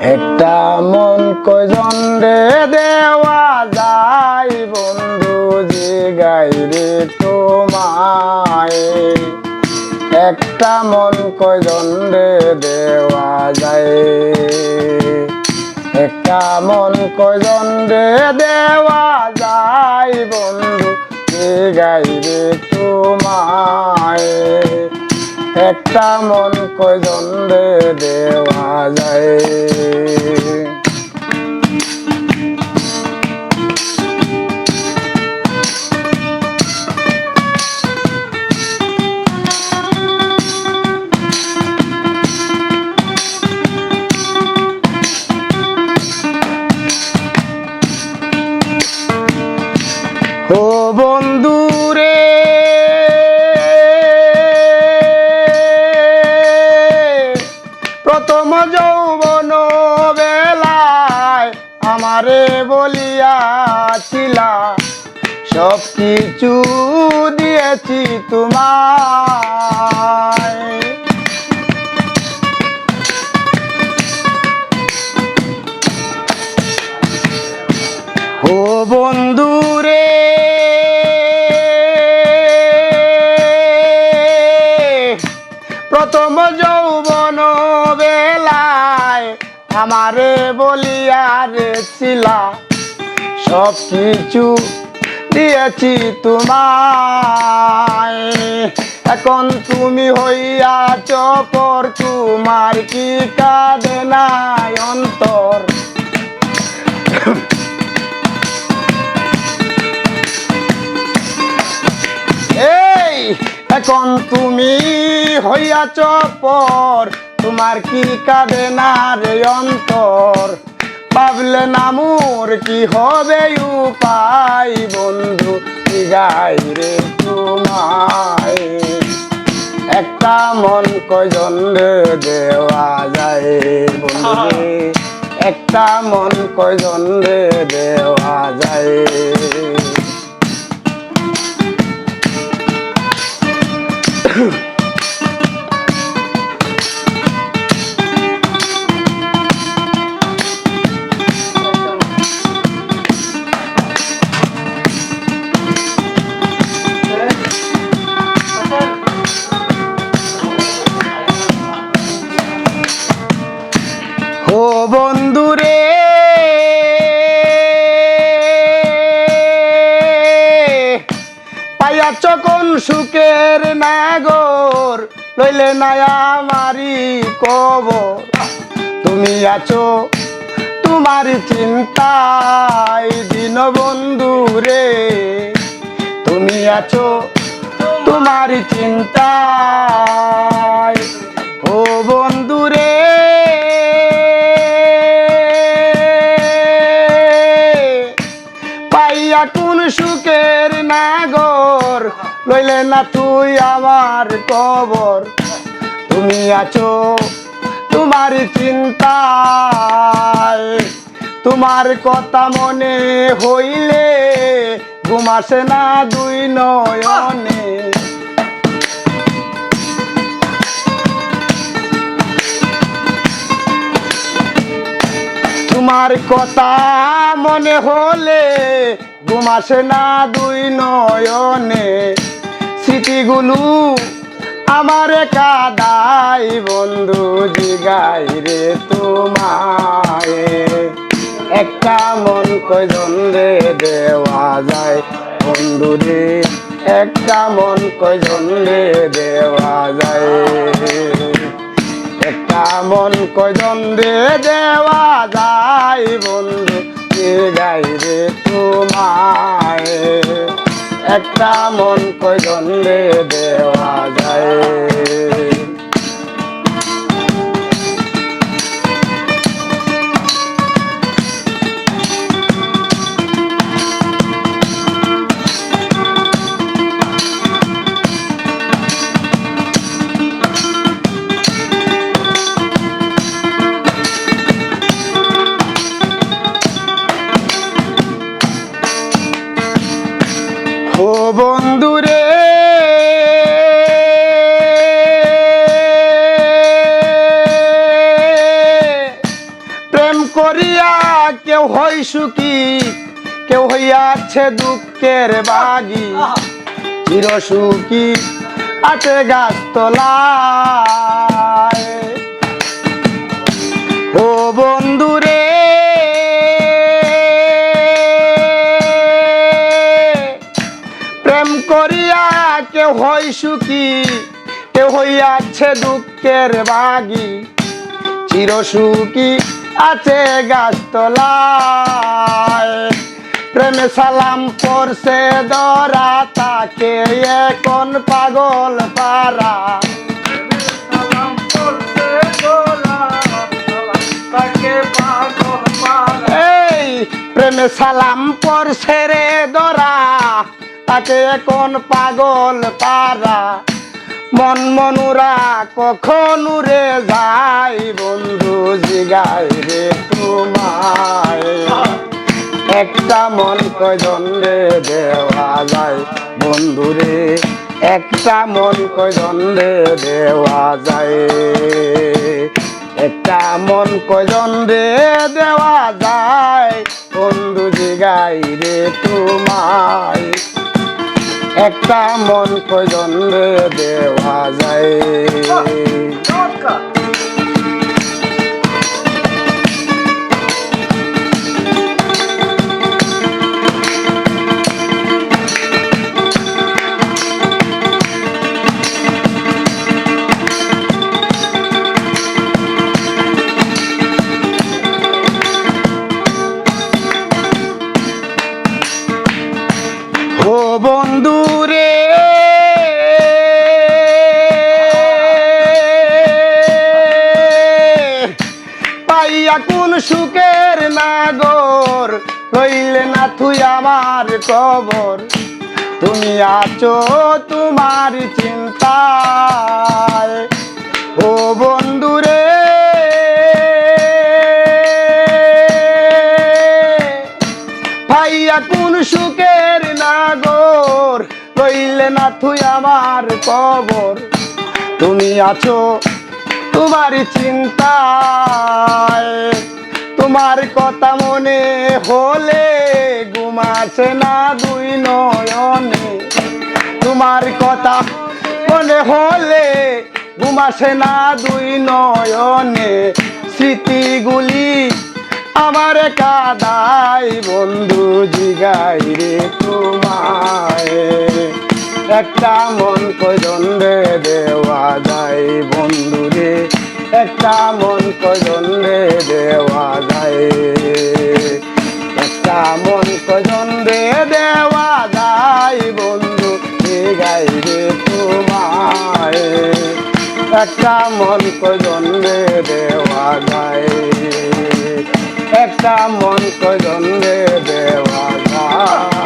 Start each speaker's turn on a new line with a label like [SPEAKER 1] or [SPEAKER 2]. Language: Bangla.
[SPEAKER 1] একটা মন কজন রে দেওয়া যায় বন্ধু যে গাইরে তোমায়? একটা মন কজন রে দেওয়া যায়? একটা মন কজন রে দেওয়া যায় বন্ধু যে গাইরে তোমায়? একটা মন কজন রে দেওয়া যায়? ও বন্ধু বলিয়াছিলা সব কিছু দিয়েছি তোমায়। ও বন্ধু রে প্রথম যৌবন বেলায় আমারে বলিয়া রে সব কিছু দিয়েছি তোমায়। এখন তুমি হইয়াছ পর তোমার কি কাঁদে নাই অন্তর? এই, এখন তুমি হইয়াছ পর, তোমার কি কাঁদে না রে অন্তর? পাবলে নামুর কি হবে উপায় বন্ধু? গাই রে তোমায়। একটা মন কজন দেওয়া যায় বন্ধু। একটা মন কজন দেওয়া যায়? ও সুখের নাগর, লইলে নায়া আমারি কবর। তুমি আছো তোমার চিন্তায় দিন বন্ধু রে। তুমি আছো তোমার চিন্তায় আমার কবর। তুমি আছো তোমার চিন্তায়। তোমার কথা মনে হইলে ঘুমাসে না দুই নয়নে। তোমার কথা মনে হলে ঘুমাসে না দুই নয়নে। স্মৃতিগুলো আমার কাদাই বন্ধু জিগাই রে তোমায়। একটা মন কয়জন রে দেওয়া যায়, বন্ধু রে? একটা মন কয়জন রে দেওয়া যায়? একটা মন কজন রে দেওয়া যায়, বন্ধু কে গাই রে তোমায়। একটা মন কয়জন দেওয়া যায়? প্রেম করিয়া কেউ হই সুখী, কেউ হইয়াছে দুঃখের বাগি। চির সুখী আছে গাছ তলায় ও বন্ধুরে প্রেম করিয়া কেউ হয় সুখী, কেউ হইয়াছে দুঃখের বাগি। চির সুখী আছে গাছতলায়। প্রেমে সালাম পড়ছে দরা তাকে এখন পাগল পারা প্রেমে সালাম পড়ছে রে দরা তাকে এখন পাগল পারা মন মনুরা কখন রে যাই, বন্ধু জিগাই রে তোমায়। একটা মন কয়জন রে দেওয়া যায় বন্ধুরে একটা মন কয়জন রে দেওয়া যায়? একটা মন কয়জন রে দেওয়া যায়, বন্ধু জিগাই রে তোমায়। একটা মন কয়জন রে দেওয়া যায়। কবর তুমি আছো তোমার চিন্তায়। ও বন্ধু রে। ভাইয়া কোন সুখের নাগর? রইলে না তুই আমার কবর। তুমি আছো তোমার চিন্তায়। তোমার কথা মনে হলে ঘুমাছে না দুই নয়নে। তোমার কথা মনে হলে ঘুমাসে না দুই নয়নে। স্মৃতিগুলি আমার কাদাই বন্ধু জিগাই রে তোমায়। একটা মন কজন রে দেওয়া যায়, বন্ধু রে? একটা মন কজন রে দেওয়া যায়? একটা মন কজনে দেওয়া যায়। একটা মন কজনে দেওয়া যায়।